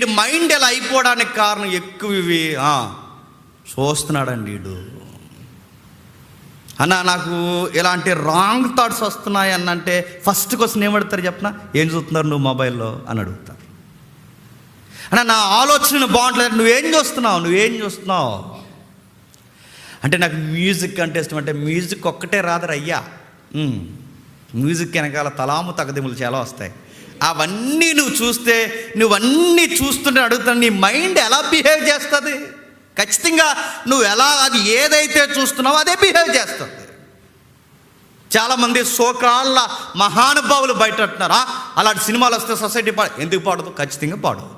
వీడి మైండ్ ఎలా అయిపోవడానికి కారణం ఎక్కువ ఇవి. చూస్తున్నాడండి వీడు. అన్న నాకు ఇలాంటి రాంగ్ థాట్స్ వస్తున్నాయి అన్నంటే ఫస్ట్ క్వశ్చన్ ఏమడతారు చెప్పనా? ఏం చూస్తున్నారు నువ్వు మొబైల్లో అని అడుగుతారు అన్న నా ఆలోచన బాగుంటలేదు నువ్వేం చూస్తున్నావు? నువ్వేం చూస్తున్నావు? అంటే నాకు మ్యూజిక్ అంటే ఇష్టం. అంటే మ్యూజిక్ ఒక్కటే రాదరయ్యా మ్యూజిక్ వెనకాల తలాము తగదిములు చాలా వస్తాయి. అవన్నీ నువ్వు చూస్తే నువ్వన్నీ చూస్తుంటే అడుగుతాను నీ మైండ్ ఎలా బిహేవ్ చేస్తుంది? ఖచ్చితంగా నువ్వు ఎలా అది ఏదైతే చూస్తున్నావో అదే బిహేవ్ చేస్తుంది. చాలామంది సోకాళ్ళ మహానుభావులు బయట అంటున్నారా అలాంటి సినిమాలు వస్తే సొసైటీ పాడు ఎందుకు పాడదు? ఖచ్చితంగా పాడవుతుంది.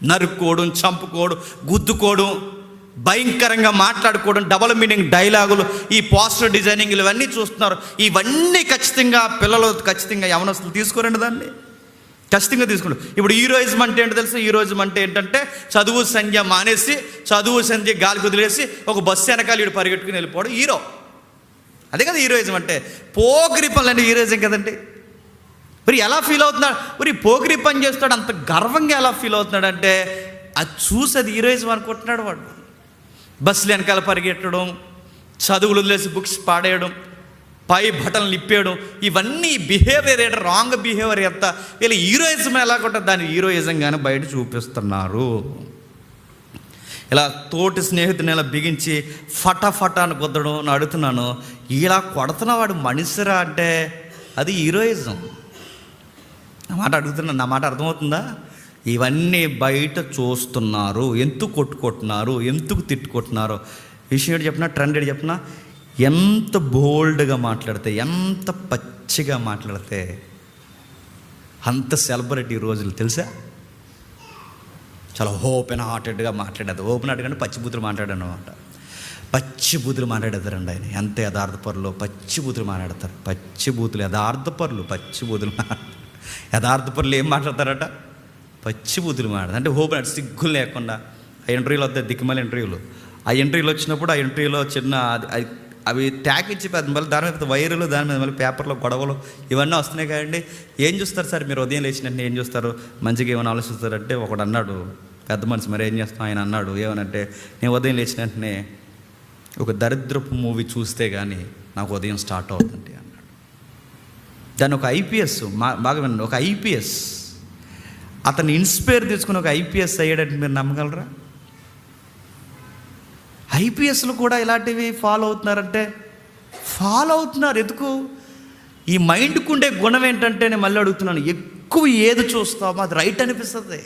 నరుక్కోవడం చంపుకోవడం గుద్దుకోవడం భయంకరంగా మాట్లాడుకోవడం డబల్ మీనింగ్ డైలాగులు ఈ పోస్టర్ డిజైనింగ్లు ఇవన్నీ చూస్తున్నారు. ఇవన్నీ ఖచ్చితంగా పిల్లలు ఖచ్చితంగా యవనస్తులు తీసుకోరండి దాన్ని. ఖచ్చితంగా తీసుకుంటాం. ఇప్పుడు హీరోయిజం అంటే ఏంటో తెలుసు? హీరోయిజం అంటే ఏంటంటే చదువు సంధ్య మానేసి చదువు సంధ్య గాలి కుదిలేసి ఒక బస్సు వెనకాల వీడు పరిగెట్టుకుని వెళ్ళిపోవడం హీరో. అదే కదా హీరోయిజం అంటే పోగ్రి పనులు అంటే హీరోయిజం కదండి? మరి ఎలా ఫీల్ అవుతున్నాడు? మరి పోగిరి పని చేస్తాడు అంత గర్వంగా ఎలా ఫీల్ అవుతున్నాడు అంటే అది చూసి అది హీరోయిజం అనుకుంటున్నాడు వాడు. బస్సులు వెనకాల పరిగెట్టడం చదువులు వదిలేసి బుక్స్ పాడేయడం పై బటన్లు నిప్పేయడం ఇవన్నీ బిహేవియర్ ఏంటో? రాంగ్ బిహేవియర్ ఎంత? వీళ్ళు హీరోయిజం ఎలా కొట్టారు? దాన్ని హీరోయిజంగానే బయట చూపిస్తున్నారు. ఇలా తోటి స్నేహితుని ఇలా బిగించి ఫటాఫట అని కుద్దడం అని అడుగుతున్నాను. ఇలా కొడుతున్నవాడు మనిషిరా అంటే అది హీరోయిజం నా మాట అడుగుతున్నాను నా మాట అర్థమవుతుందా? ఇవన్నీ బయట చూస్తున్నారు. ఎందుకు కొట్టుకుంటున్నారు? ఎందుకు తిట్టుకుంటున్నారు? విషయం చెప్పిన? ట్రెండ్ చెప్పినా? ఎంత బోల్డ్గా మాట్లాడితే ఎంత పచ్చిగా మాట్లాడితే అంత సెలబ్రిటీ రోజులు తెలుసా? చాలా ఓపెన్ హార్టెడ్గా మాట్లాడేది. ఓపెన్ హార్ట్ అంటే పచ్చి మాట్లాడాను అనమాట పచ్చి బూతులు మాట్లాడేదారండి ఆయన. ఎంత యథార్థపరులు పచ్చి బూతులు మాట్లాడతారు. పచ్చి బూతులు యథార్థపరులు పచ్చిబూతులు మాట్లాడతారు యథార్థపరులు ఏం మాట్లాడతారట? పచ్చి బూతులు మాట్లాడతారు. అంటే ఓపెన్ హార్ట్ సిగ్గులు లేకుండా ఆ ఇంటర్వ్యూలు వద్ద దిక్కుమల ఇంటర్వ్యూలు ఆ ఇంటర్వ్యూలు వచ్చినప్పుడు ఆ ఇంటర్వ్యూలో చిన్న అది- అవి ట్యాగ్ ఇచ్చి పెద్ద మళ్ళీ దాని మీద వైర్లు దాని మీద మళ్ళీ పేపర్లు గొడవలు ఇవన్నీ వస్తున్నాయి కదండి. ఏం చూస్తారు సార్ మీరు ఉదయం లేచినట్టు ఏం చూస్తారు? మంచిగా ఏమైనా ఆలోచిస్తారంటే ఒకడు అన్నాడు పెద్ద మనిషి మరి ఏం చేస్తాం ఆయన అన్నాడు ఏమనంటే నేను ఉదయం లేచిన వెంటనే ఒక దరిద్రపు మూవీ చూస్తే కానీ నాకు ఉదయం స్టార్ట్ అవుతుంది అన్నాడు. దాన్ని ఒక ఐపీఎస్ మా బాగా వినండి ఒక ఐపీఎస్. అతను ఇన్స్పైర్ తీసుకుని ఒక ఐపీఎస్ అయ్యాడంటే మీరు నమ్మగలరా? ఐపీఎస్లు కూడా ఇలాంటివి ఫాలో అవుతున్నారంటే ఫాలో అవుతున్నారు. ఎందుకు? ఈ మైండ్కు ఉండే గుణం ఏంటంటే నేను మళ్ళీ అడుగుతున్నాను ఎక్కువ ఏది చూస్తామో అది రైట్ అనిపిస్తుంది.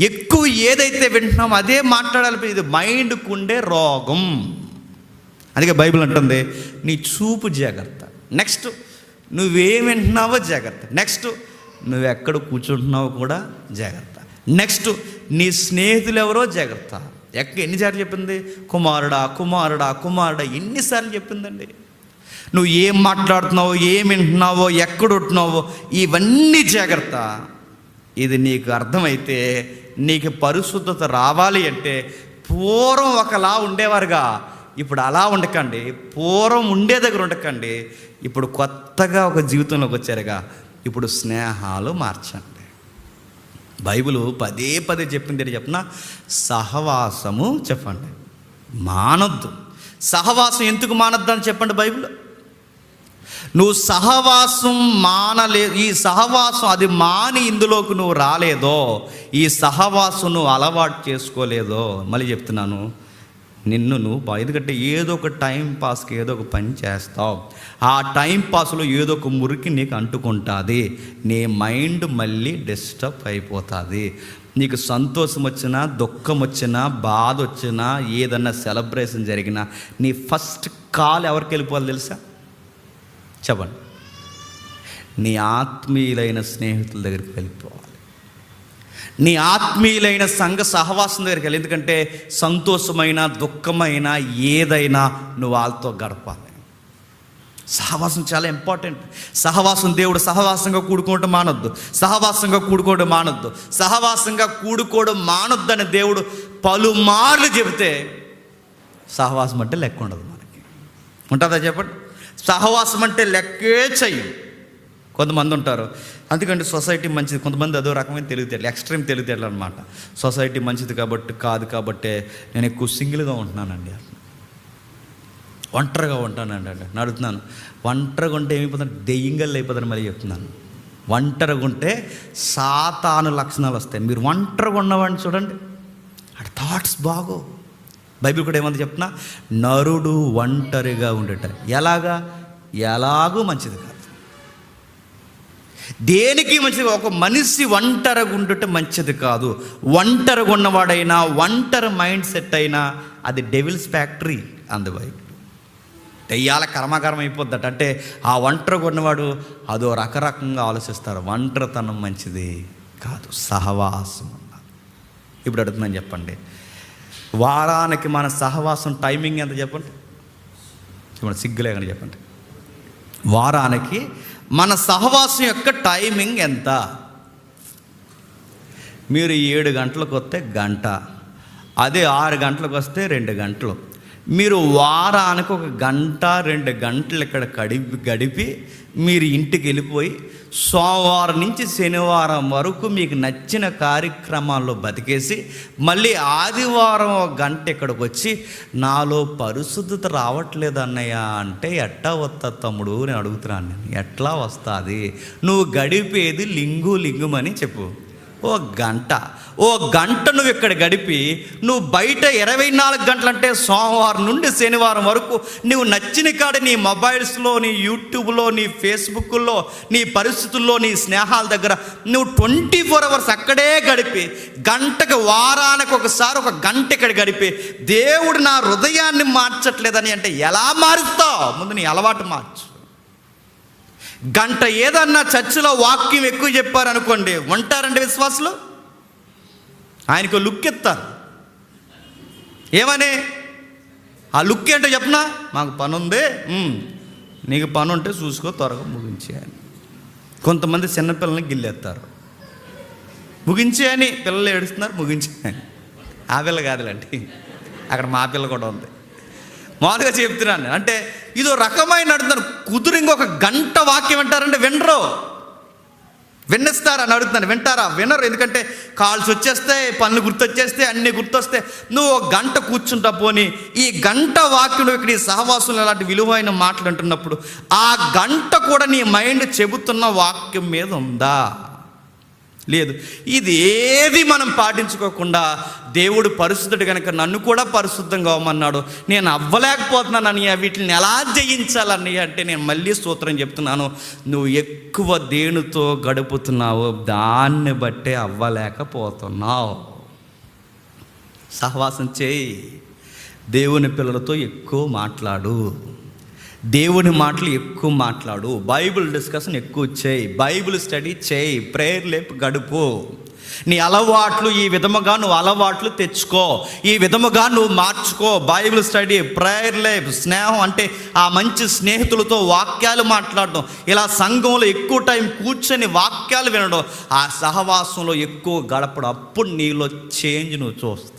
ఎక్కువ ఏదైతే వింటున్నామో అదే మాట్లాడాలి. ఇది మైండ్కు ఉండే రోగం. అందుకే బైబిల్ అంటుంది నీ చూపు జాగ్రత్త. నెక్స్ట్ నువ్వేం వింటున్నావో జాగ్రత్త. నెక్స్ట్ నువ్వు ఎక్కడ కూర్చుంటున్నావో కూడా జాగ్రత్త. నెక్స్ట్ నీ స్నేహితులు ఎవరో జాగ్రత్త. ఎక్క ఎన్నిసార్లు చెప్పింది? కుమారుడా కుమారుడా కుమారుడా ఎన్నిసార్లు చెప్పిందండి. నువ్వు ఏం మాట్లాడుతున్నావో ఏం వింటున్నావో ఎక్కడ ఉంటున్నావో ఇవన్నీ జాగ్రత్త. ఇది నీకు అర్థమైతే నీకు పరిశుద్ధత రావాలి అంటే పూర్వం ఒకలా ఉండేవారుగా. ఇప్పుడు అలా ఉండకండి. పూర్వం ఉండే దగ్గర ఉండకండి. ఇప్పుడు కొత్తగా ఒక జీవితంలోకి వచ్చారుగా. ఇప్పుడు స్నేహాలు మార్చండి. బైబిల్ పదే పదే చెప్పింది ఏంటి చెప్పిన సహవాసము చెప్పండి. మానద్దు. సహవాసం ఎందుకు మానొద్దు అని చెప్పండి బైబిల్? నువ్వు సహవాసం మానలే ఈ సహవాసం అది మాని ఇందులోకి నువ్వు రాలేదో ఈ సహవాసం నువ్వు అలవాటు చేసుకోలేదో మళ్ళీ చెప్తున్నాను. నిన్ను నువ్వు ఎందుకంటే ఏదో ఒక టైం పాస్కి ఏదో ఒక పని చేస్తావు. ఆ టైం పాస్లో ఏదో ఒక మురికి నీకు అంటుకుంటుంది. నీ మైండ్ మళ్ళీ డిస్టర్బ్ అయిపోతుంది. నీకు సంతోషం వచ్చినా దుఃఖం వచ్చినా బాధ వచ్చినా ఏదన్నా సెలబ్రేషన్ జరిగినా నీ ఫస్ట్ కాల్ ఎవరికి వెళ్ళిపోవాలి తెలుసా? చెప్పండి. నీ ఆత్మీయులైన స్నేహితుల దగ్గరికి వెళ్ళిపోవాలి. నీ ఆత్మీయులైన సంఘ సహవాసం దగ్గరికి వెళ్ళి. ఎందుకంటే సంతోషమైన దుఃఖమైన ఏదైనా నువ్వు వాళ్ళతో గడపాలి. సహవాసం చాలా ఇంపార్టెంట్ సహవాసం దేవుడు సహవాసంగా కూడుకోవడం మానొద్దు. సహవాసంగా కూడుకోవడం మానొద్దు. సహవాసంగా కూడుకోవడం మానొద్దు అని దేవుడు పలుమార్లు చెబితే సహవాసం అంటే లెక్క ఉండదు మనకి. ఉంటుందా చెప్పండి? సహవాసం అంటే లెక్కే చెయ్యం. కొంతమంది ఉంటారు. అందుకంటే సొసైటీ మంచిది. కొంతమంది అదో రకమైన తెలివితేటలు ఎక్స్ట్రీమ్ తెలివితేటలు అనమాట సొసైటీ మంచిది కాబట్టి కాదు కాబట్టే నేను ఎక్కువ సింగిల్గా ఉంటున్నానండి. ఒంటరిగా ఉంటానండి అంటే నడుతున్నాను ఒంటరిగా ఉంటే ఏమైపోతాను దెయ్యంగల్ అయిపోతాను మళ్ళీ చెప్తున్నాను. ఒంటరిగా ఉంటే సాతాను లక్షణాలు వస్తాయి. మీరు ఒంటరిగా ఉన్నవాడిని చూడండి. అటు థాట్స్ బాగో బైబిల్ కూడా ఏమంది చెప్తున్నా? నరుడు ఒంటరిగా ఉండేట ఎలాగా? ఎలాగూ మంచిది కాదు. దేనికి మంచిది? ఒక మనిషి ఒంటరిగా ఉండటం మంచిది కాదు. ఒంటరిగా ఉన్నవాడైనా ఒంటరి మైండ్ సెట్ అయినా అది డెవిల్స్ ఫ్యాక్టరీ అందువై బైబిల్ దెయ్యాల కర్మకరం అయిపోద్దట. అంటే ఆ ఒంటరిగా ఉన్నవాడు అదో రకరకంగా ఆలోచిస్తారు. ఒంటరితనం మంచిది కాదు. సహవాసం అన్నారు ఇప్పుడు అడుగుతున్నాను చెప్పండి. వారానికి మన సహవాసం టైమింగ్ ఎంత చెప్పండి? చెప్పండి సిగ్గులేకని చెప్పండి. వారానికి మన సహవాసం యొక్క టైమింగ్ ఎంత? మీరు ఏడు గంటలకు వస్తే గంట. అదే ఆరు గంటలకు వస్తే రెండు గంటలు. మీరు వారానికి ఒక గంట రెండు గంటలు ఇక్కడ గడిపి గడిపి మీరు ఇంటికి వెళ్ళిపోయి సోమవారం నుంచి శనివారం వరకు మీకు నచ్చిన కార్యక్రమాల్లో బతికేసి మళ్ళీ ఆదివారం ఒక గంట ఇక్కడికి వచ్చి నాలో పరిశుద్ధత రావట్లేదు అన్నయ్య అంటే ఎట్టా వస్తా తమ్ముడు నేను అడుగుతున్నాను నేను. ఎట్లా వస్తుంది? నువ్వు గడిపేది లింగు లింగుమని చెప్పు. ఓ గంట. ఓ గంట నువ్వు ఇక్కడ గడిపి నువ్వు బయట ఇరవై నాలుగు గంటలంటే సోమవారం నుండి శనివారం వరకు నువ్వు నచ్చిన కాడ నీ మొబైల్స్లో నీ యూట్యూబ్లో నీ ఫేస్బుక్లో నీ పరిస్థితుల్లో నీ స్నేహాల దగ్గర నువ్వు ట్వంటీ ఫోర్ అవర్స్ అక్కడే గడిపి గంటకు వారానికి ఒకసారి ఒక గంట ఇక్కడ గడిపి దేవుడు నా హృదయాన్ని మార్చట్లేదని అంటే ఎలా మారుస్తావు? ముందు నీ అలవాటు మార్చు. గంట ఏదన్నా చర్చిలో వాక్యం ఎక్కువ చెప్పారనుకోండి ఉంటారండి విశ్వాసులు? ఆయనకు లుక్ ఎత్తారు. ఏమని? ఆ లుక్ ఏంటో చెప్పనా? మాకు పని ఉంది నీకు పని ఉంటే చూసుకో త్వరగా ముగించేయని కొంతమంది చిన్నపిల్లల్ని గిల్లేస్తారు ముగించేయని పిల్లలు ఏడుస్తున్నారు ముగించేయని ఆ పిల్ల కాదులేండి. అక్కడ మా పిల్ల కూడా ఉంది. మామూలుగా చెప్తున్నాను అంటే ఇదో రకమైన అడుగుతాను కుదురు ఇంకొక గంట వాక్యం వింటారంటే వినరు. విన్నిస్తారా అని అడుగుతున్నాను. వింటారా? వినరు. ఎందుకంటే కాల్స్ వచ్చేస్తాయి పనులు గుర్తొచ్చేస్తే అన్నీ గుర్తొస్తే నువ్వు ఒక గంట కూర్చుంటా పోని ఈ గంట వాక్యం ఇక్కడ ఈ సహవాసులు అలాంటి విలువైన మాటలు అంటున్నప్పుడు ఆ గంట కూడా నీ మైండ్ చెబుతున్న వాక్యం మీద ఉందా? లేదు. ఇది ఏది మనం పాటించుకోకుండా దేవుడు పరిశుద్ధుడు కనుక నన్ను కూడా పరిశుద్ధంగా అవ్వమన్నాడు నేను అవ్వలేకపోతున్నాను అన్నయ్య వీటిని ఎలా జయించాలన్నయ్య అంటే నేను మళ్ళీ సూత్రం చెప్తున్నాను. నువ్వు ఎక్కువ దేనితో గడుపుతున్నావో దాన్ని బట్టే అవ్వలేకపోతున్నావు. సహవాసం చేయి. దేవుని పిల్లలతో ఎక్కువ మాట్లాడు. దేవుని మాటలు ఎక్కువ మాట్లాడు. బైబిల్ డిస్కషన్ ఎక్కువ చేయి. బైబిల్ స్టడీ చేయి. ప్రేయర్ లేపు గడుపు. నీ అలవాట్లు ఈ విధముగా నువ్వు అలవాట్లు తెచ్చుకో. ఈ విధముగా నువ్వు మార్చుకో. బైబిల్ స్టడీ ప్రేయర్ లైఫ్ స్నేహం అంటే ఆ మంచి స్నేహితులతో వాక్యాలు మాట్లాడడం. ఇలా సంఘంలో ఎక్కువ టైం కూర్చొని వాక్యాలు వినడం. ఆ సహవాసంలో ఎక్కువ గడపడం. అప్పుడు నీలో చేంజ్ నువ్వు చూస్తావు.